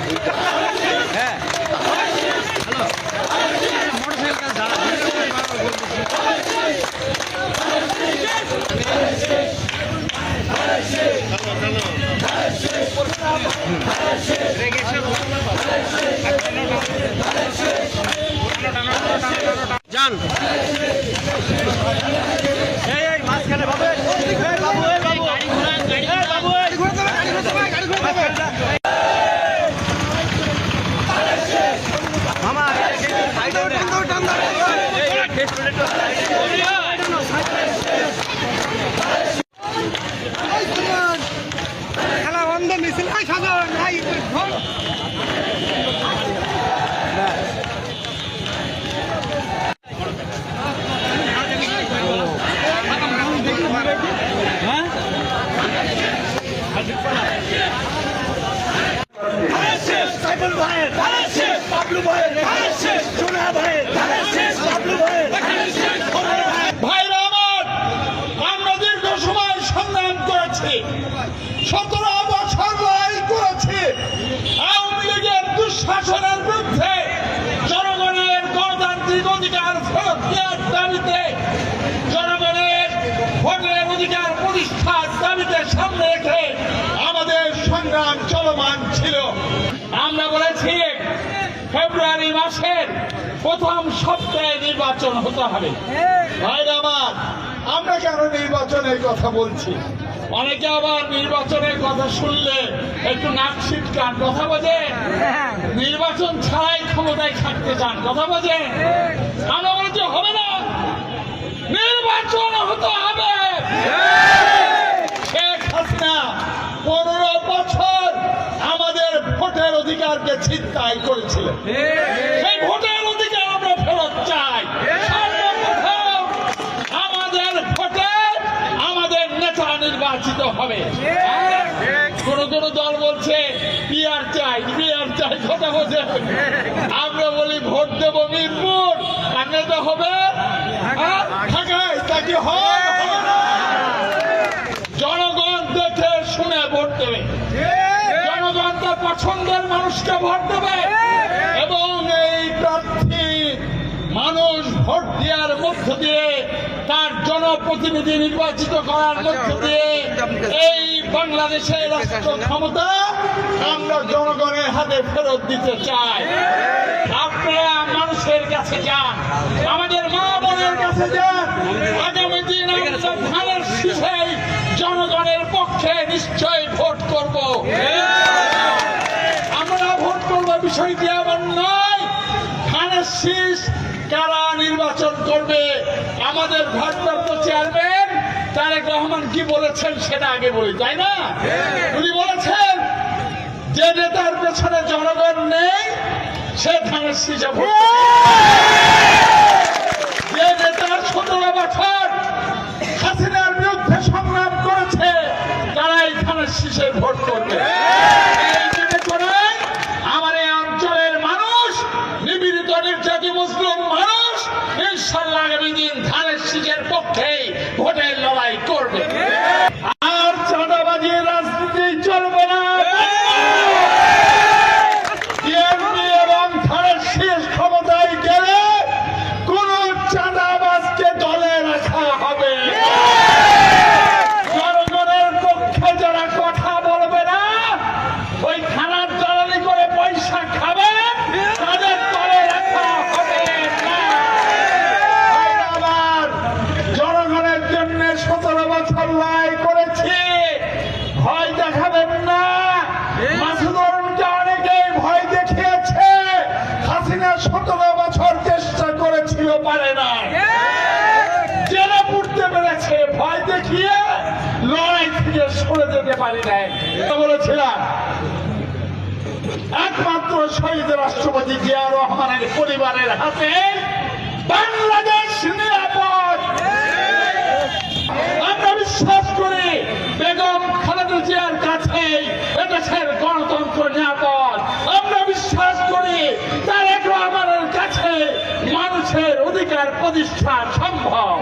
আমরা বুঝতে হ্যাঁ যান এই এই মাঝখানে বাবু এই বাবু এই বাবু এই বাবু এই মামা সাইডে উঠে এই, এই, টেস্ট করে একটু খেলা বন্ধ মিছিল নাই সাধারণ নাই সাইফুল ভাইয়ের পাবলু ভাইয়ের সোনা ভাইয়ের পাবলু ভাইয়ের ভাইরা আমার আমরা দীর্ঘ সময় সংগ্রাম করেছি সতেরো বছর লড়াই করেছি আওয়ামী লীগের দুঃশাসনের বিরুদ্ধে জনগণের গণতান্ত্রিক অধিকার ফেরত দাবিতে জনগণের ভোটের অধিকার প্রতিষ্ঠার দাবিতে সামনে রেখে আমাদের সংগ্রাম চলমান ছিল। আমরা বলেছি, ফেব্রুয়ারি মাসের প্রথম সপ্তাহে নির্বাচন হতে হবে। ভাইরা আমার কেন নির্বাচনের কথা বলছি? অনেকে আবার নির্বাচনের কথা শুনলে একটু নাক ছিটকান কথা বোঝে। ক্ষমতায় থাকতে চান। কথা বোঝে আমরা বলছি হবে না। নির্বাচন হতে হবে। শেখ হাসিনা পনেরো বছর আমাদের ভোটের অধিকারকে ছিনতাই করেছিলেন। সেই ভোটের অধিকার আমরা ফেরত চাই। আমাদের ভোটে আমাদের নেতা নির্বাচিত হবে। কোন দল বলছে পিয়ার চাই পিয়ার চাই, কথা বলছে। আমরা বলি ভোট দেব মিরপুর। আর তো হবে হয় জনগণ দেখে শুনে ভোট দেবে। জনগণ তার পছন্দের মানুষকে ভোট দেবে। এবং এই প্রার্থী মানুষ ভোট দেওয়ার মধ্য দিয়ে তার জনপ্রতিনিধি নির্বাচিত করার মধ্য দিয়ে এই বাংলাদেশের রাষ্ট্র ক্ষমতা আমরা জনগণের হাতে ফেরত দিতে চাই। আপনারা মানুষের কাছে যান আমাদের মা বোনের কাছে যান। আগামী দিন আমরা ধানের শীষে জনগণের পক্ষে নিশ্চয়ই ভোট করব। আমরা ভোট করব বিষয়টি এমন নয়। ধানের শীষ কারা নির্বাচন করবে আমাদের ভারপ্রাপ্ত চেয়ারম্যান তারেক রহমান কি বলেছেন সেটা আগে বলি তাই না? উনি বলেছেন যে নেতার পেছনে জনগণ নেই সে ধানের শীষে ভোট যে নেতার সতেরো বছর হাসিনার বিরুদ্ধে সংগ্রাম করেছে তারাই ধানের শীষে ভোট করবে এই মনে করে আমার এই অঞ্চলের মানুষ নিপীড়িত নির্যাতিত মুসলিম মানুষ ইনশাল্লাহ আগামী দিন ধানের সিজের পক্ষে ভোটের লড়াই করবে ভয় দেখাবেন না। দেখিয়ে লড়াই সরে যেতে পারি নাই। বলেছিলাম, একমাত্র শহীদ রাষ্ট্রপতি জিয়া রহমানের পরিবারের হাতে বাংলাদেশ নিরাপদ আমরা বিশ্বাস করি বেগম খালেদা জিয়ার কাছে এদেশের গণতন্ত্র নিরাপদ। আমরা বিশ্বাস করি তার এক আমাদের কাছে মানুষের অধিকার প্রতিষ্ঠা সম্ভব।